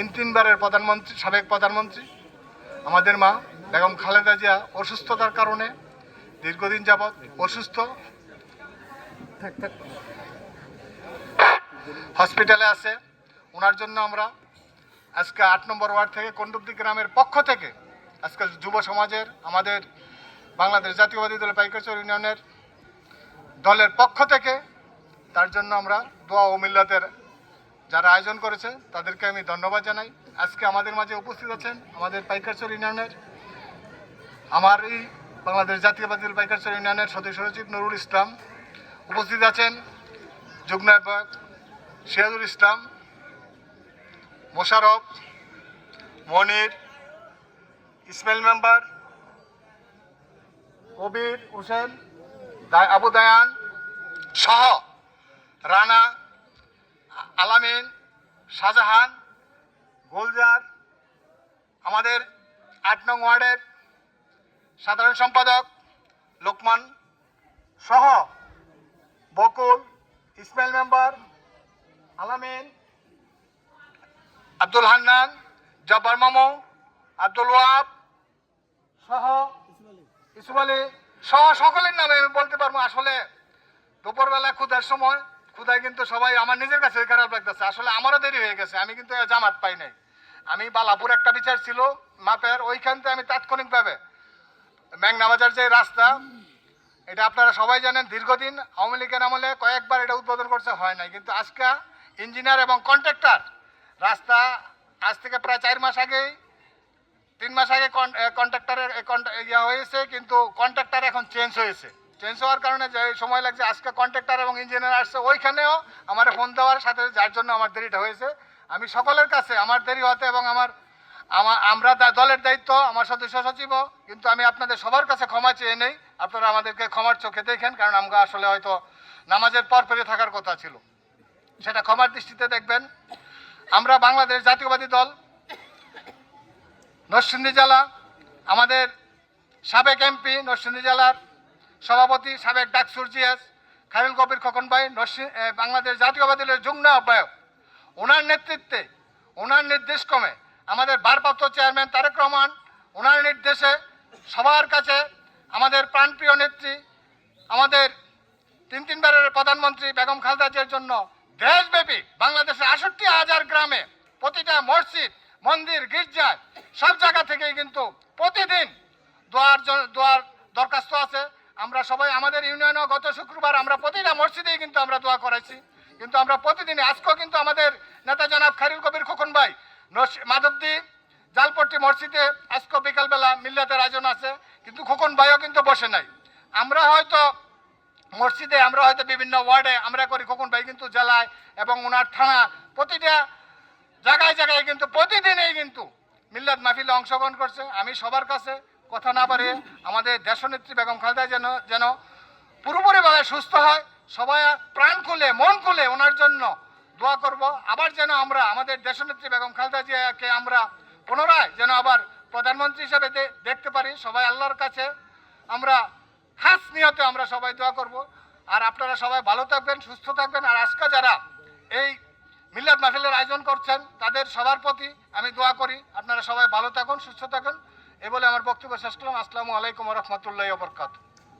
তিন তিনবারের প্রধানমন্ত্রী সাবেক প্রধানমন্ত্রী আমাদের মা বেগম খালেদা জিয়া অসুস্থতার কারণে দীর্ঘদিন যাবৎ অসুস্থ। হসপিটালে আছে। ওনার জন্য আমরা আজকে আট নম্বর ওয়ার্ড থেকে কন্ডুবদি গ্রামের পক্ষ থেকে আজকে যুব সমাজের আমাদের বাংলাদেশ জাতীয়বাদী দল পাইকাচর ইউনিয়নের দলের পক্ষ থেকে তার জন্য আমরা দোয়া ও মিল্লাতের যারা আয়োজন করেছে, তাদেরকে আমি ধন্যবাদ জানাই। আজকে আমাদের মাঝে উপস্থিত আছেন আমাদের পাইকারচর ইউনিয়নের, আমার এই বাংলাদেশ জাতীয়বাদী পাইকারচর ইউনিয়নের সদস্য সচিব নুরুল ইসলাম। উপস্থিত আছেন যুগ্নায়ক সিরাজুল ইসলাম, মোশারফ, মনির, ইসমাইল মেম্বার, কবির, হোসেন আবু দায়ান সহ রানা আলামিন, শাহজাহান, গোলজার, আমাদের আট নং ওয়ার্ডের সাধারণ সম্পাদক লোকমান সহ বকুল, ইসমাইল মেম্বার, আলামিন, আব্দুল হান্নান, জব্বার মামু, আব্দুল ওয়াব সহ ইসুফ আলী সহ সকলের নামে আমি বলতে পারব আসলে দুপুরবেলা ক্ষুদার সময় ক্ষুদায় কিন্তু সবাই আমার নিজের কাছে খারাপ লাগতেছে। আসলে আমারও দেরি হয়ে গেছে, আমি কিন্তু জামাত পাই নাই। আমি বালাপুর একটা বিচার ছিল, মাপের, ওইখান থেকে আমি তাৎক্ষণিকভাবে মেঘনা বাজার যে রাস্তা, এটা আপনারা সবাই জানেন, দীর্ঘদিন আওয়ামী লীগের আমলে কয়েকবার এটা উদ্বোধন করছে, হয় নাই। কিন্তু আজকে ইঞ্জিনিয়ার এবং কন্ট্রাক্টর রাস্তা আজ থেকে প্রায় চার মাস আগেই, তিন মাস আগে কন্ট্রাক্টরের ইয়া হয়েছে, কিন্তু কন্ট্রাক্টর এখন চেঞ্জ হয়েছে। চেঞ্জ হওয়ার কারণে যে সময় লাগছে, আজকে কন্ট্রাক্টর এবং ইঞ্জিনিয়ার আসছে, ওইখানেও আমার ফোন দেওয়ার সাথে যার জন্য আমার দেরিটা হয়েছে। আমি সকলের কাছে আমার দেরি হতে এবং আমার আমার, আমরা দলের দায়িত্ব, আমার সদস্য সচিবও কিন্তু আমি আপনাদের সবার কাছে ক্ষমা চেয়ে নেই। আপনারা আমাদেরকে ক্ষমার চোখে দেখেন, কারণ আমরা আসলে হয়তো নামাজের পর পরে থাকার কথা ছিল। সেটা ক্ষমার দৃষ্টিতে দেখবেন। আমরা বাংলাদেশ জাতীয়বাদী দল, নরসিংদী জেলা, আমাদের সাবেক এমপি নরসিংদী জেলার সভাপতি সাবেক ডাকসুর জিএস খায়রুল কবির খোকন ভাই বাংলাদেশ জাতীয়বাদী দলের যুগ্ম আহ্বায়ক। ওনার নেতৃত্বে, ওনার নির্দেশক্রমে আমাদের ভারপ্রাপ্ত চেয়ারম্যান তারেক রহমান, ওনার নির্দেশে সবার কাছে আমাদের প্রাণপ্রিয় নেত্রী, আমাদের তিন তিনবারের প্রধানমন্ত্রী বেগম খালেদা জিয়ার জন্য দেশব্যাপী বাংলাদেশের আষট্টি হাজার গ্রামে প্রতিটা মসজিদ, মন্দির, গির্জায় সব জায়গা থেকেই কিন্তু প্রতিদিন দোয়ার দোয়ার দরখাস্ত আছে। আমরা সবাই আমাদের ইউনিয়নও গত শুক্রবার আমরা প্রতিটা মসজিদেই কিন্তু আমরা দোয়া করাইছি। কিন্তু আমরা প্রতিদিন আজকেও কিন্তু আমাদের নেতা জনাব খারিল কবির খোকন ভাই মাধবদী জালপট্টি মসজিদে আজকে বিকালবেলা মিল্লাতের আয়োজন আছে, কিন্তু খোকন ভাইও কিন্তু বসে নাই। আমরা হয়তো মসজিদে, আমরা হয়তো বিভিন্ন ওয়ার্ডে আমরা করি, খোকন ভাই কিন্তু জেলায় এবং ওনার থানা প্রতিটা জায়গায় জায়গায় কিন্তু প্রতিদিনই কিন্তু মিল্লাত মাহফিলে অংশগ্রহণ করছে। আমি সবার কাছে কথা না পারে, আমাদের দেশনেত্রী বেগম খালেদা যেন যেন পুরোপুরিভাবে সুস্থ হয়, সবাই প্রাণ খুলে, মন খুলে ওনার জন্য দোয়া করব। আবার যেন আমরা, আমাদের দেশনেত্রী বেগম খালেদা জিয়াকে আমরা পুনরায় যেন আবার প্রধানমন্ত্রী হিসেবে দেখতে পারি, সবাই আল্লাহর কাছে আমরা খাস নিয়তে আমরা সবাই দোয়া করব। আর আপনারা সবাই ভালো থাকবেন, সুস্থ থাকবেন। আর আজকে যারা এই মিল্লাত মাহফিলের আয়োজন করছেন, তাদের সবার প্রতি আমি দোয়া করি। আপনারা সবাই ভালো থাকুন, সুস্থ থাকুন। এ বলে আমার বক্তব্য শেষ করলাম। আসসালামু আলাইকুম রহমতুল্লাহ বরকাত